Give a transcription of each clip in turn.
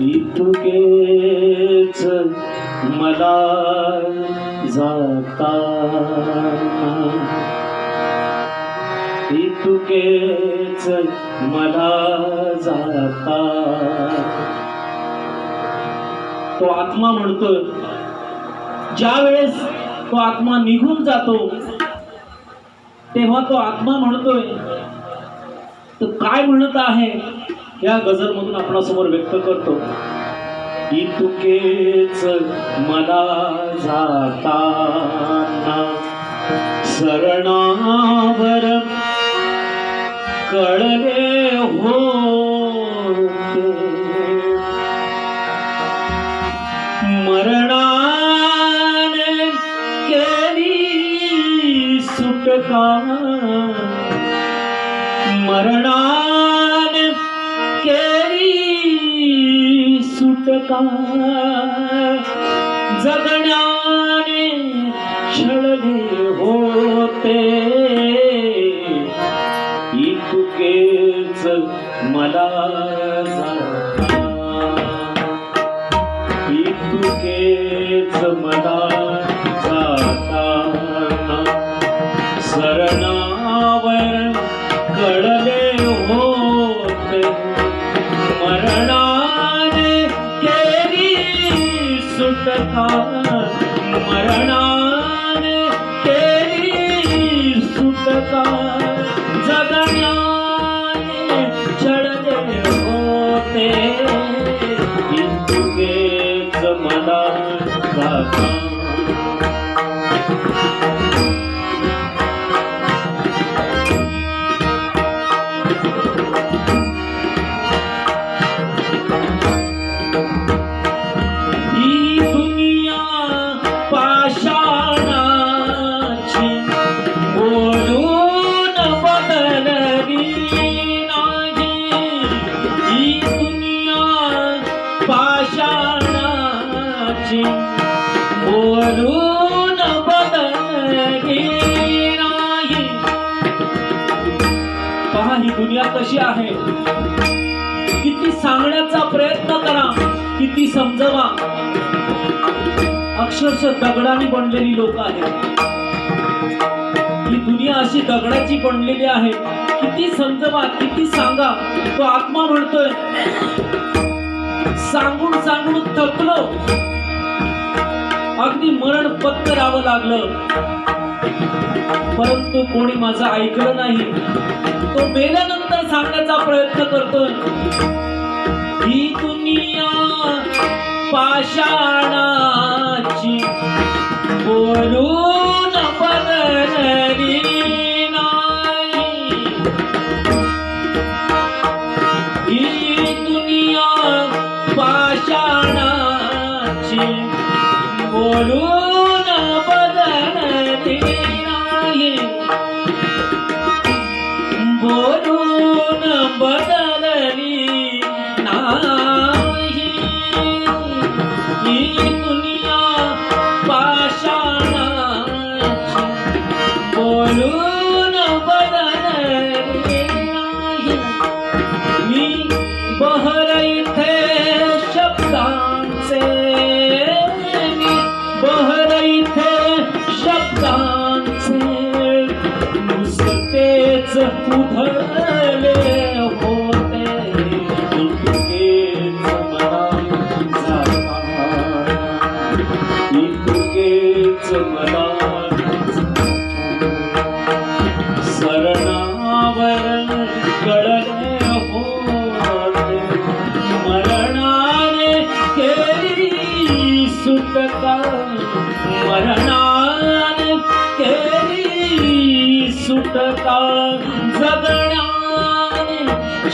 इतुकेच मला जाता. इतकेच मला जाता. तो आत्मा म्हणतोय ज्या वेळेस तो आत्मा निघून जातो तेव्हा तो आत्मा म्हणतोय तर काय म्हणत आहे? या गझल मधून आपणासमोर व्यक्त करतो. इतुकेच मला जाताना शरणावर कळले हो मरणाने केली सुटका. मरणा जगण्याने छळले होते. इतकेच मला जाता इतकेच मला इतकेच ही दुनिया कशी आहे? किती सांगण्याचा प्रयत्न करा किती समजवा. अक्षरशः दगडाने बनलेली लोक आहेत. ही दुनिया अशी दगडाची बनलेली आहे. किती समजवा किती सांगा. तो आत्मा म्हणतोय सांगून सांगून थकलो. अगदी मरण पत्करावं लागलं. परंतु कोणी माझं ऐकलं नाही तो मेल्यानंतर सांगण्याचा प्रयत्न करतो ही दुनिया पाषाणाची बोलून बदलली नाही. ही दुनिया पाषाणाची बोलून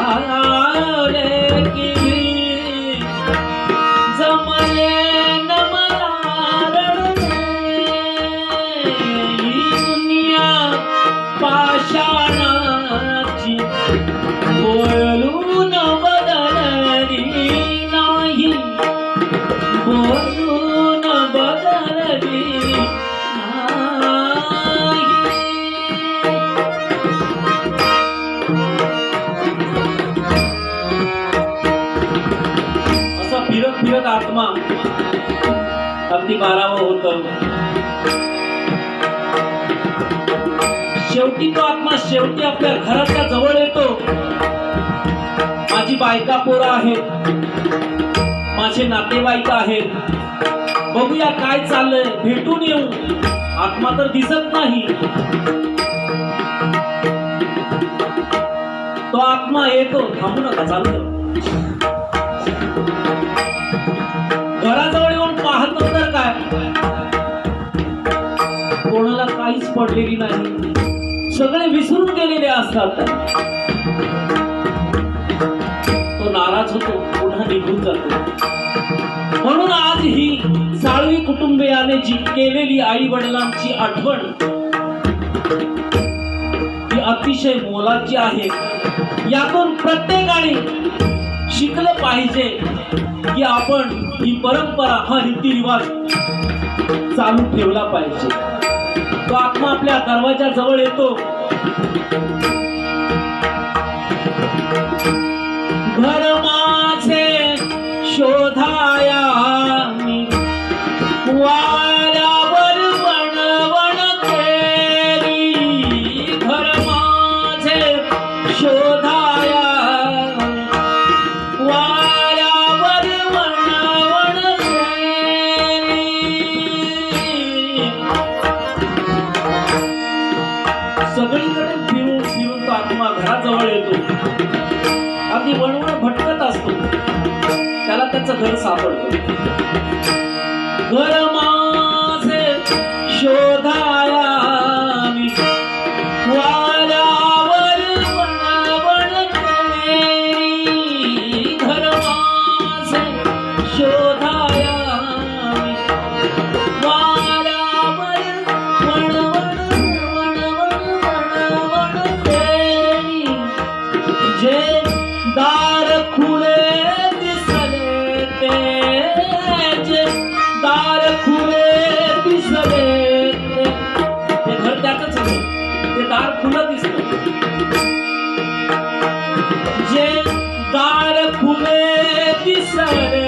啊。अगदी बारावं होत शेवटी तो आत्मा शेवटी आपल्या घराच्या जवळ येतो. माझी बायका पोरं आहेत. माझे नातेवाईक आहेत. बघूया काय चाललंय. भेटून येऊ. आत्मा तर दिसत नाही. तो आत्मा येतो. थांबू नका चालू पडलेली नाही. सगळे विसरून गेलेले असतात. तो नाराज होतो पुन्हा निघून जातो. म्हणून आज ही साळवी कुटुंबियाने जी केलेली आई वडिलांची आठवण ही अतिशय मोलाची आहे. यातून प्रत्येकाने शिकलं पाहिजे की आपण ही परंपरा हा रीतिरिवाज चालू ठेवला पाहिजे. तो आत्मा आपल्या दरवाजा जवळ येतो. 他 seven.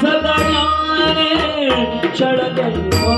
सुटका जगण्याने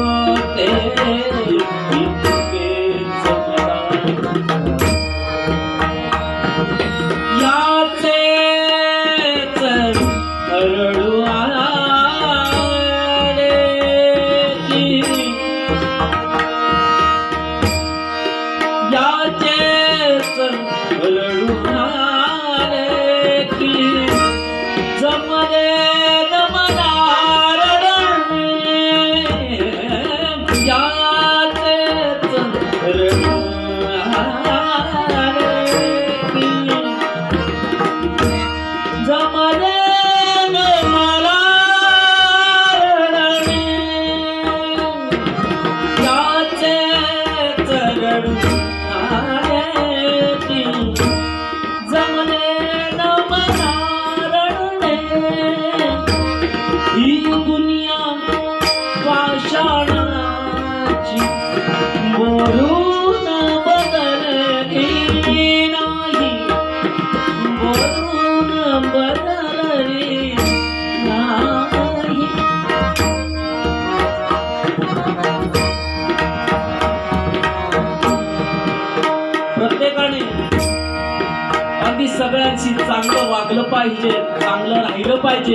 पाहिजे चांगलं राहिलं पाहिजे.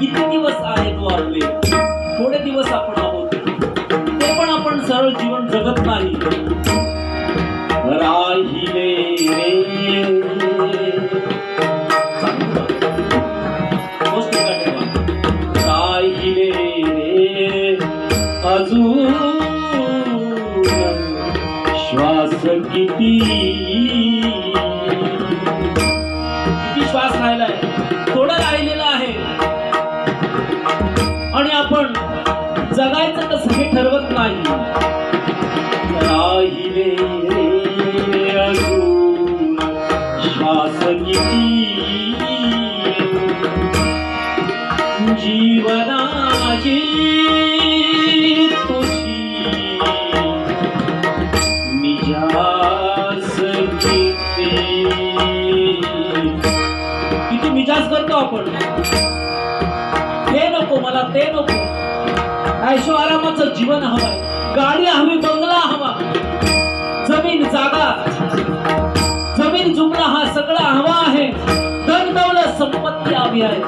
किती दिवस आहेत वागले थोडे दिवस आपण आहोत. ते पण आपण सरळ जीवन जगत नाही. नको ऐशो आरामाचं जीवन हवंय. गाडी हवी बंगला हवा. जमीन जागा. जमीन जुमला हा सगळा हवा आहे. धन दौलत संपत्ती हवी आहे.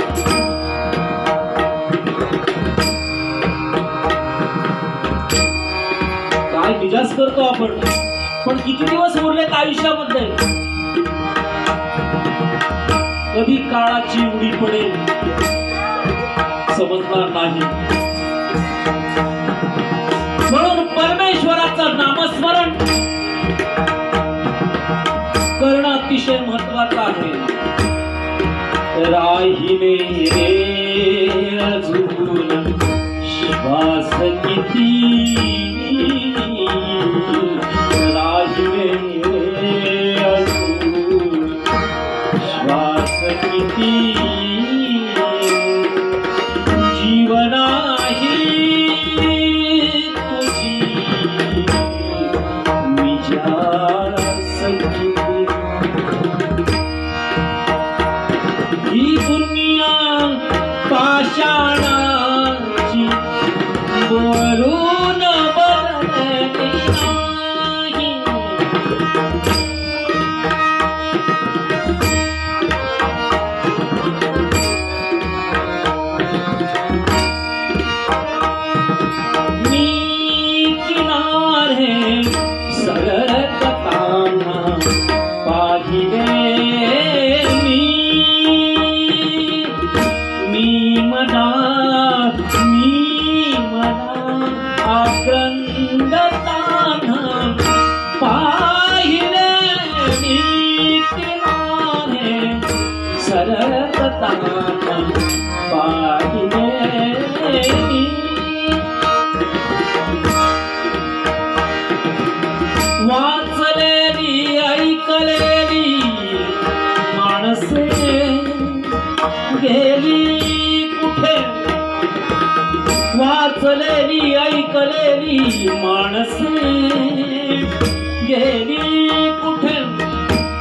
काय मिजाज करतो आपण? पण किती दिवस उरलेत आयुष्यामध्ये? कधी काळाची उडी पडेल. समजणार नाही. म्हणून परमेश्वराचं नामस्मरण करणं अतिशय महत्वाचं आहे. राहिले अजून श्वास किती? वाचलेली ऐकलेली माणसे. गेली कुठे?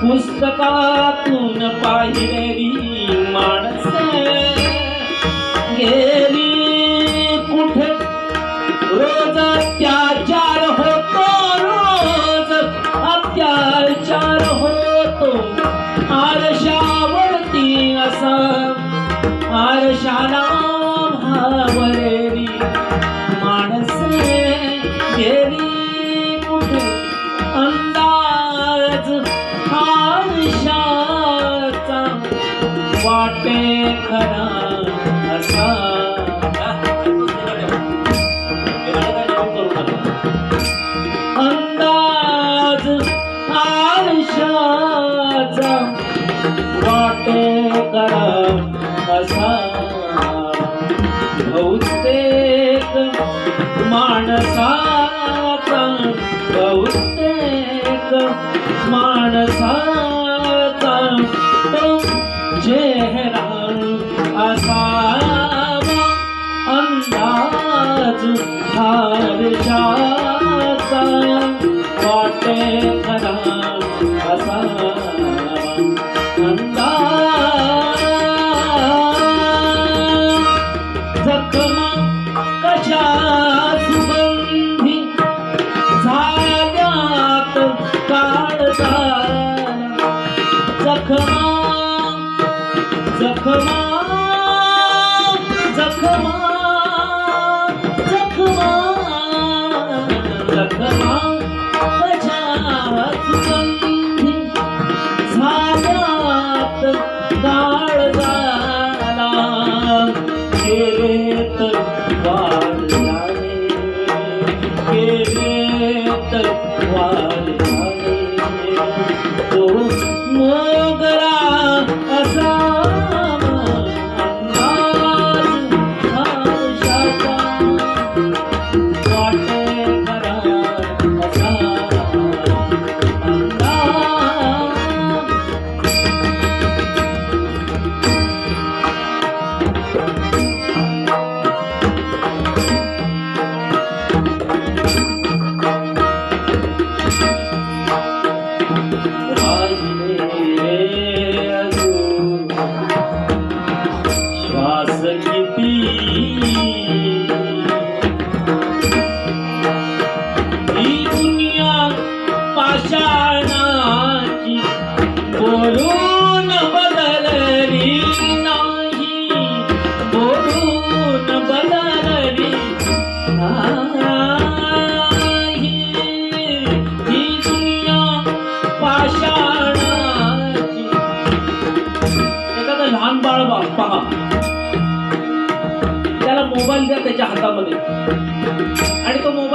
पुस्तकातून पाहिलेली माणसे. गेली बहुतेक माणसाचा बहुतेक माणसाचा जे Oh,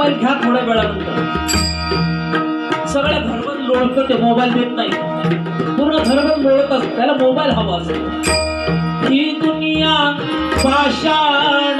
मोबाईल घ्या थोड्या वेळानंतर सगळं घरभर लोळत ते मोबाईल देत नाही. पूर्ण घरभर लोळत असत त्याला मोबाईल हवा असतो ही दुनिया पाषाण